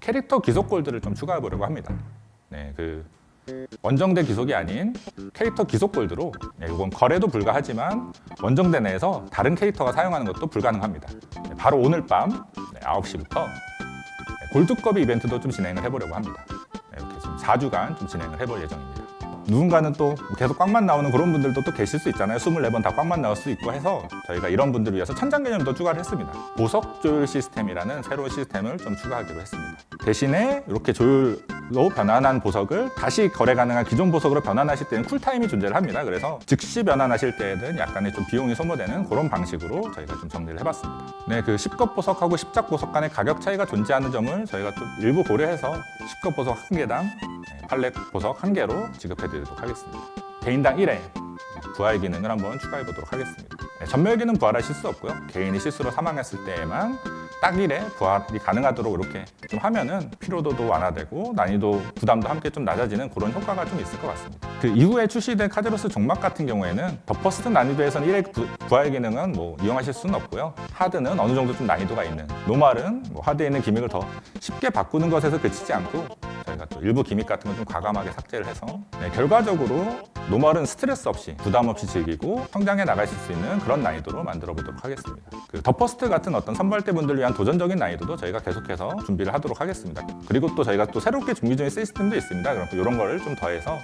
캐릭터 기속 골드를 좀 추가해 보려고 합니다. 네, 그 원정대 기속이 아닌 캐릭터 기속 골드로 네, 이건 거래도 불가하지만 원정대 내에서 다른 캐릭터가 사용하는 것도 불가능합니다. 네, 바로 오늘 밤 네, 9시부터 골드컵 이벤트도 좀 진행을 해보려고 합니다. 네, 이렇게 좀 4주간 좀 진행을 해볼 예정입니다. 누군가는 또 계속 꽝만 나오는 그런 분들도 또 계실 수 있잖아요. 24번 다 꽝만 나올 수 있고 해서 저희가 이런 분들을 위해서 천장 개념도 추가를 했습니다. 보석 조율 시스템이라는 새로운 시스템을 좀 추가하기로 했습니다. 대신에 이렇게 조율로 변환한 보석을 다시 거래 가능한 기존 보석으로 변환하실 때는 쿨타임이 존재를 합니다. 그래서 즉시 변환하실 때에는 약간의 좀 비용이 소모되는 그런 방식으로 저희가 좀 정리를 해봤습니다. 네, 그 10급 보석하고 10작 보석 간의 가격 차이가 존재하는 점을 저희가 좀 일부 고려해서 10급 보석 한 개당 네, 팔레 보석 한 개로 지급해드리도록 하겠습니다. 개인당 1회 부활 기능을 한번 추가해 보도록 하겠습니다. 네, 전멸 기능 부활하실 수 없고요. 개인이 실수로 사망했을 때에만 딱 1회 부활이 가능하도록 이렇게 좀 하면은 피로도도 완화되고 난이도 부담도 함께 좀 낮아지는 그런 효과가 좀 있을 것 같습니다. 그 이후에 출시된 카드로스 종막 같은 경우에는 더 퍼스트 난이도에서는 1회 부, 부활 기능은 뭐 이용하실 수는 없고요. 하드는 어느 정도 좀 난이도가 있는 노말은 뭐 하드에 있는 기믹을 더 쉽게 바꾸는 것에서 그치지 않고 저희가 또 일부 기믹 같은 건 좀 과감하게 삭제를 해서 네, 결과적으로 노멀은 스트레스 없이 부담 없이 즐기고 성장해 나가실 수 있는 그런 난이도로 만들어 보도록 하겠습니다. 그 더퍼스트 같은 어떤 선발대 분들을 위한 도전적인 난이도도 저희가 계속해서 준비를 하도록 하겠습니다. 그리고 또 저희가 또 새롭게 준비 중인 시스템도 있습니다. 그럼 이런 거를 좀 더해서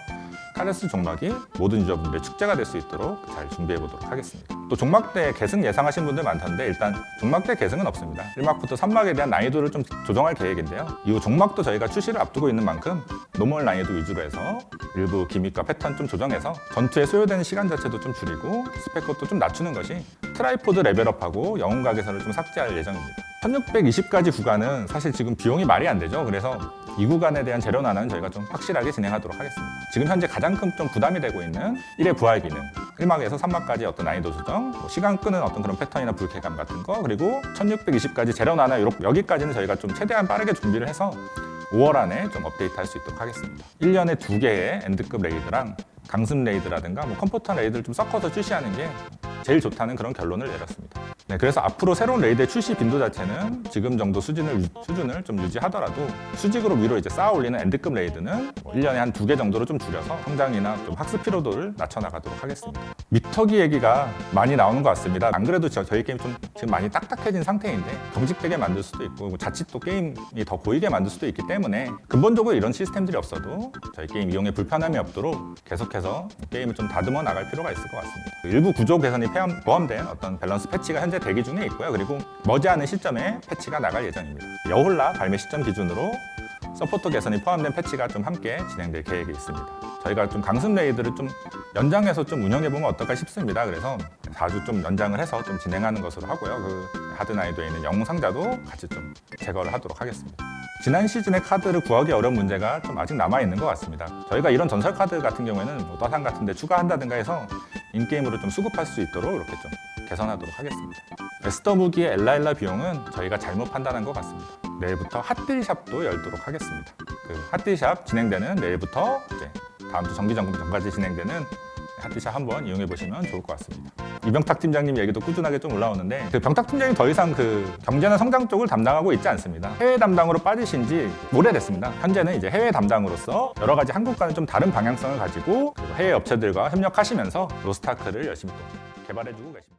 카레스 종막이 모든 유저분들의 축제가 될 수 있도록 잘 준비해 보도록 하겠습니다. 또 종막대 계승 예상하신 분들 많던데 일단 종막대 계승은 없습니다. 1막부터 3막에 대한 난이도를 좀 조정할 계획인데요. 이후 종막도 저희가 출시를 앞두고 있는 만큼 노멀 난이도 위주로 해서 일부 기믹과 패턴 좀 조정해서 전투에 소요되는 시간 자체도 좀 줄이고 스펙 것도 좀 낮추는 것이 트라이포드 레벨업하고 영웅 가게선을 좀 삭제할 예정입니다. 1620까지 구간은 사실 지금 비용이 말이 안 되죠. 그래서 이 구간에 대한 재료 난은 저희가 좀 확실하게 진행하도록 하겠습니다. 지금 현재 가장 큰 좀 부담이 되고 있는 1의 부활 기능, 1막에서 3막까지 어떤 난이도 조정, 뭐 시간 끄는 어떤 그런 패턴이나 불쾌감 같은 거, 그리고 1620까지 재료 난화 여기까지는 저희가 좀 최대한 빠르게 준비를 해서 5월 안에 좀 업데이트 할 수 있도록 하겠습니다. 1년에 두 개의 엔드급 레이드랑 강습 레이드라든가 뭐 컴포터 레이드를 좀 섞어서 출시하는 게 제일 좋다는 그런 결론을 내렸습니다. 네, 그래서 앞으로 새로운 레이드의 출시 빈도 자체는 지금 정도 수준을, 유- 수준을 좀 유지하더라도 수직으로 위로 이제 쌓아 올리는 엔드급 레이드는 뭐 1년에 한 두 개 정도로 좀 줄여서 성장이나 좀 학습 피로도를 낮춰나가도록 하겠습니다. 미터기 얘기가 많이 나오는 것 같습니다. 안 그래도 저, 저희 게임 좀 지금 많이 딱딱해진 상태인데 경직되게 만들 수도 있고 뭐 자칫 또 게임이 더 고이게 만들 수도 있기 때문에 근본적으로 이런 시스템들이 없어도 저희 게임 이용에 불편함이 없도록 계속해서 게임을 좀 다듬어 나갈 필요가 있을 것 같습니다. 일부 구조 개선이 포함- 포함된 어떤 밸런스 패치가 현재 대기 중에 있고요. 그리고 머지않은 시점에 패치가 나갈 예정입니다. 여홀라 발매 시점 기준으로 서포터 개선이 포함된 패치가 좀 함께 진행될 계획이 있습니다. 저희가 좀 강습 레이드를 좀 연장해서 좀 운영해 보면 어떨까 싶습니다. 그래서 4주 좀 연장을 해서 좀 진행하는 것으로 하고요. 그 하드 난이도에 있는 영웅 상자도 같이 좀 제거를 하도록 하겠습니다. 지난 시즌의 카드를 구하기 어려운 문제가 좀 아직 남아 있는 것 같습니다. 저희가 이런 전설 카드 같은 경우에는 뭐 떠상 같은데 추가한다든가 해서 인게임으로 좀 수급할 수 있도록 이렇게 좀 개선하도록 하겠습니다. 에스더 무기의 엘라엘라 비용은 저희가 잘못 판단한 것 같습니다. 내일부터 핫딜샵도 열도록 하겠습니다. 그 핫딜샵 진행되는 내일부터 다음 주 정기 점검 전까지 진행되는 핫딜샵 한번 이용해 보시면 좋을 것 같습니다. 이병탁 팀장님 얘기도 꾸준하게 좀 올라오는데 그 병탁 팀장이 더 이상 그 경제나 성장 쪽을 담당하고 있지 않습니다. 해외 담당으로 빠지신 지 오래됐습니다. 현재는 이제 해외 담당으로서 여러 가지 한국과는 좀 다른 방향성을 가지고 그리고 해외 업체들과 협력하시면서 로스타크를 열심히 또 개발해주고 계십니다.